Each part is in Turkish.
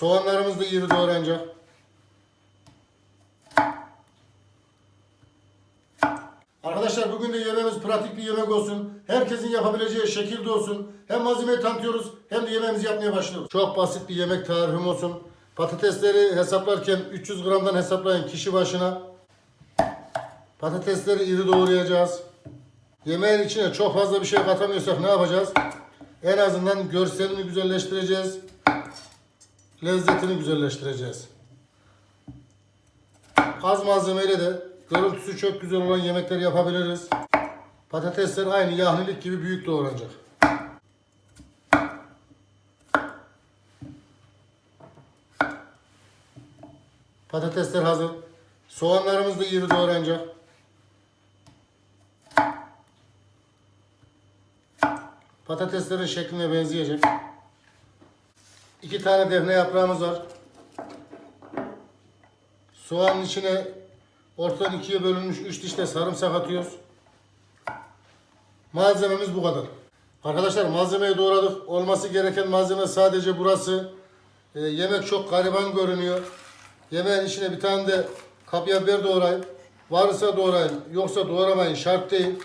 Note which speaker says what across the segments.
Speaker 1: Soğanlarımız da iri doğranacak. Arkadaşlar bugün de yemeğimiz pratik bir yemek olsun. Herkesin yapabileceği şekilde olsun. Hem malzemeyi tanıtıyoruz hem de yemeğimizi yapmaya başlıyoruz. Çok basit bir yemek tarifim olsun. Patatesleri hesaplarken 300 gramdan hesaplayın kişi başına. Patatesleri iri doğrayacağız. Yemeğin içine çok fazla bir şey katamıyorsak ne yapacağız? En azından görselini güzelleştireceğiz. Lezzetini güzelleştireceğiz. Az malzemeyle de görüntüsü çok güzel olan yemekler yapabiliriz. Patatesler aynı yahnilik gibi büyük doğranacak. Patatesler hazır. Soğanlarımız da iri doğranacak. Patateslerin şekline benzeyecek. İki tane defne yaprağımız var. Soğanın içine ortadan ikiye bölünmüş üç diş de sarımsak atıyoruz. Malzememiz bu kadar. Arkadaşlar malzemeyi doğradık. Olması gereken malzeme sadece burası. Ee, yemek çok gariban görünüyor. Yemeğin içine bir tane de kapya biber doğrayın. Varsa doğrayın. Yoksa doğramayın. Şart değil.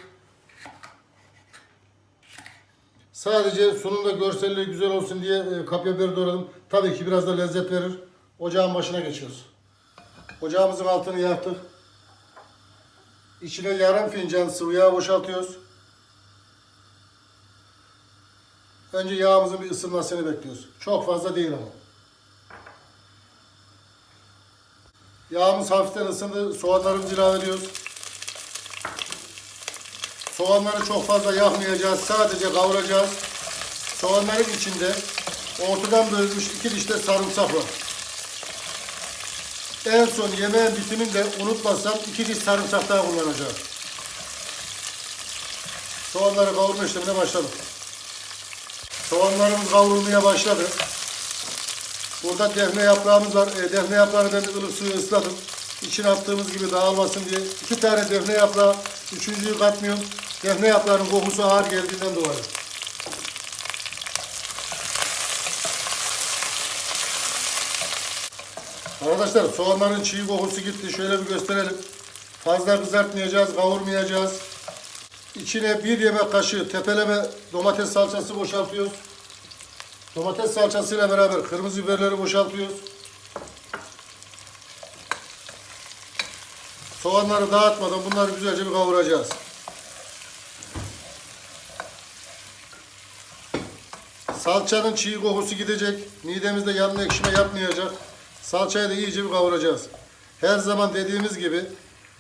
Speaker 1: Sadece sonunda görselliği güzel olsun diye e, kapya biber doğradım. Tabii ki biraz da lezzet verir. Ocağın başına geçiyoruz. Ocağımızın altını yaktık. İçine yarım fincan sıvı yağ boşaltıyoruz. Önce yağımızın bir ısınmasını bekliyoruz. Çok fazla değil ama. Yağımız hafiften ısındı. Soğanlarımızı ilave ediyoruz. Soğanları çok fazla yakmayacağız. Sadece kavuracağız. Soğanların içinde ortadan bölünmüş iki diş de sarımsak var. En son yemeğin bitiminde unutmasam iki diş sarımsak daha kullanacağım. Soğanları kavurma işlemine başladık. Soğanlarımız kavrulmaya başladı. Burada defne yaprağımız var. E, defne yaprağını ben ılık suyu ısladım. İçine attığımız gibi dağılmasın diye. iki tane defne yaprağı, üçüncüyü katmıyorum. Defne yaprağının kokusu ağır geldiğinden dolayı. Arkadaşlar soğanların çiğ kokusu gitti. Şöyle bir gösterelim. Fazla kızartmayacağız, kavurmayacağız. İçine bir yemek kaşığı tepeleme domates salçası boşaltıyoruz. Domates salçasıyla beraber kırmızı biberleri boşaltıyoruz. Soğanları dağıtmadan bunları güzelce bir kavuracağız. Salçanın çiğ kokusu gidecek. Midemizde yanma ekşime yapmayacak. Salçayı da iyice bir kavuracağız. Her zaman dediğimiz gibi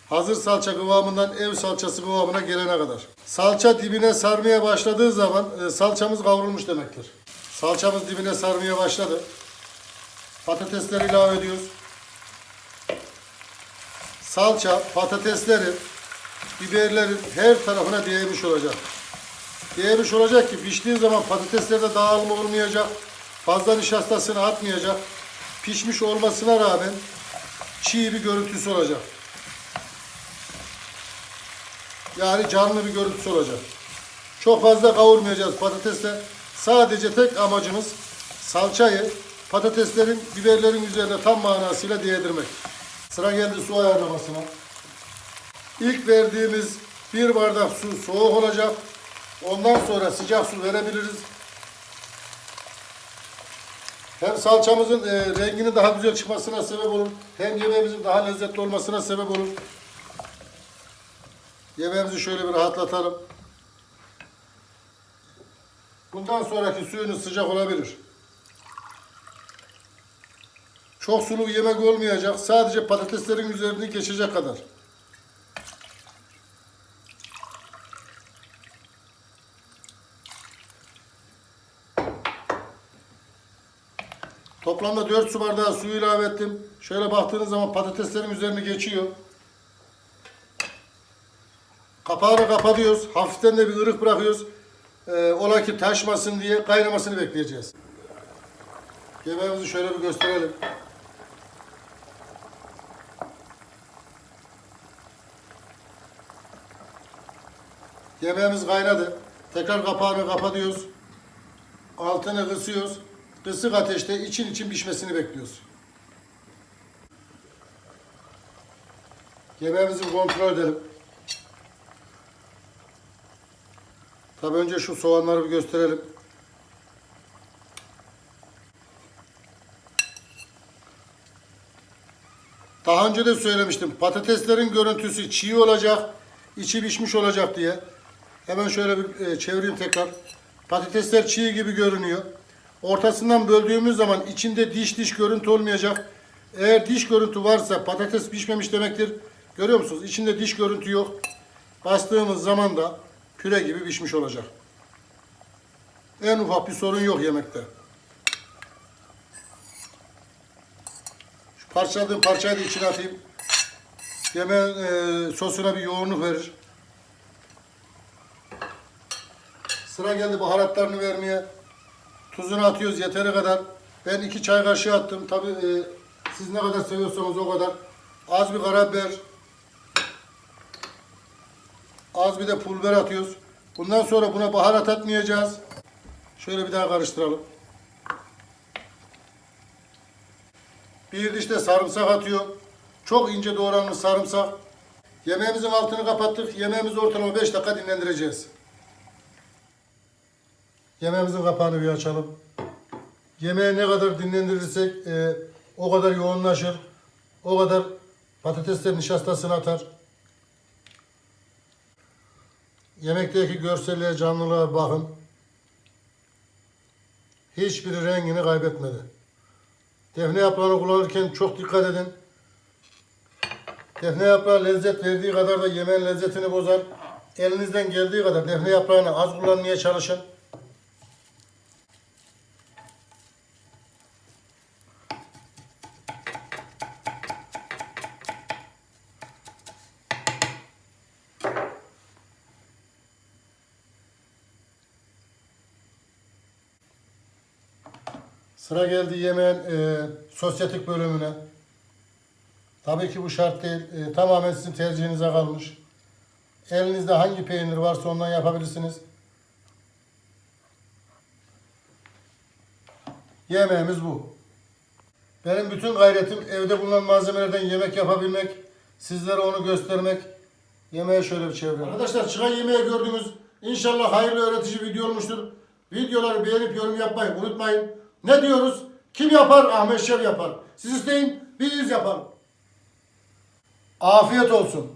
Speaker 1: hazır salça kıvamından ev salçası kıvamına gelene kadar. Salça dibine sarmaya başladığı zaman e, salçamız kavrulmuş demektir. Salçamız dibine sarmaya başladı. Patatesleri ilave ediyoruz. Salça patateslerin, biberlerin her tarafına değmiş olacak. Değmiş olacak ki piştiği zaman patateslerde dağılma olmayacak. Fazla nişastasını atmayacak. Pişmiş olmasına rağmen çiğ bir görüntüsü olacak. Yani canlı bir görüntüsü olacak. Çok fazla kavurmayacağız patatesle. Sadece tek amacımız salçayı patateslerin, biberlerin üzerine tam manasıyla değdirmek. Sıra geldi su ayarlamasına. İlk verdiğimiz bir bardak su soğuk olacak. Ondan sonra sıcak su verebiliriz. Hem salçamızın e, renginin daha güzel çıkmasına sebep olur. Hem yemeğimizin daha lezzetli olmasına sebep olur. Yemeğimizi şöyle bir rahatlatalım. Bundan sonraki suyunuz sıcak olabilir. Çok sulu yemek olmayacak. Sadece patateslerin üzerini geçecek kadar. Toplamda 4 su bardağı suyu ilave ettim. Şöyle baktığınız zaman patateslerin üzerini geçiyor. Kapağını kapatıyoruz. Hafiften de bir ırık bırakıyoruz. Ee, ola ki taşmasın diye kaynamasını bekleyeceğiz. Yemeğimizi şöyle bir gösterelim. Yemeğimiz kaynadı. Tekrar kapağını kapatıyoruz. Altını kısıyoruz. Kısık ateşte için için pişmesini bekliyoruz. Yemeğimizi kontrol edelim. Tabii önce şu soğanları bir gösterelim. Daha önce de söylemiştim. Patateslerin görüntüsü çiğ olacak, içi pişmiş olacak diye. Hemen şöyle bir e, çevireyim tekrar. Patatesler çiğ gibi görünüyor. Ortasından böldüğümüz zaman içinde diş diş görüntü olmayacak. Eğer diş görüntü varsa patates pişmemiş demektir. Görüyor musunuz? İçinde diş görüntü yok. Bastığımız zaman da püre gibi pişmiş olacak. En ufak bir sorun yok yemekte. Şu parçaladığım parçayı da içine atayım. Yemeğin e, sosuna bir yoğunluk verir. Sıra geldi baharatlarını vermeye. Tuzunu atıyoruz yeteri kadar. Ben iki çay kaşığı attım. Tabi siz ne kadar seviyorsanız o kadar. Az bir karabiber. Az bir de pul biber atıyoruz. Bundan sonra buna baharat atmayacağız. Şöyle bir daha karıştıralım. Bir diş de sarımsak atıyor. Çok ince doğranmış sarımsak. Yemeğimizin altını kapattık. Yemeğimizi ortalama 5 dakika dinlendireceğiz. Yemeğimizin kapağını bir açalım. Yemeği ne kadar dinlendirirsek e, o kadar yoğunlaşır. O kadar patateslerin nişastasını atar. Yemekteki görselliğe, canlılığa bakın. Hiçbiri rengini kaybetmedi. Defne yaprağını kullanırken çok dikkat edin. Defne yaprağı lezzet verdiği kadar da yemeğin lezzetini bozar. Elinizden geldiği kadar defne yaprağını az kullanmaya çalışın. Sıra geldi yemeğin e, sosyetik bölümüne. Tabii ki bu şart değil. E, tamamen sizin tercihinize kalmış. Elinizde hangi peynir varsa ondan yapabilirsiniz. Yemeğimiz bu. Benim bütün gayretim evde bulunan malzemelerden yemek yapabilmek, sizlere onu göstermek. Yemeğe şöyle bir çevirelim. Arkadaşlar çıkan yemeği gördünüz. İnşallah hayırlı öğretici video olmuştur. Videoları beğenip yorum yapmayı unutmayın. Ne diyoruz? Kim yapar? Ahmet Şev yapar. Siz isteyin, biz yapalım. Afiyet olsun.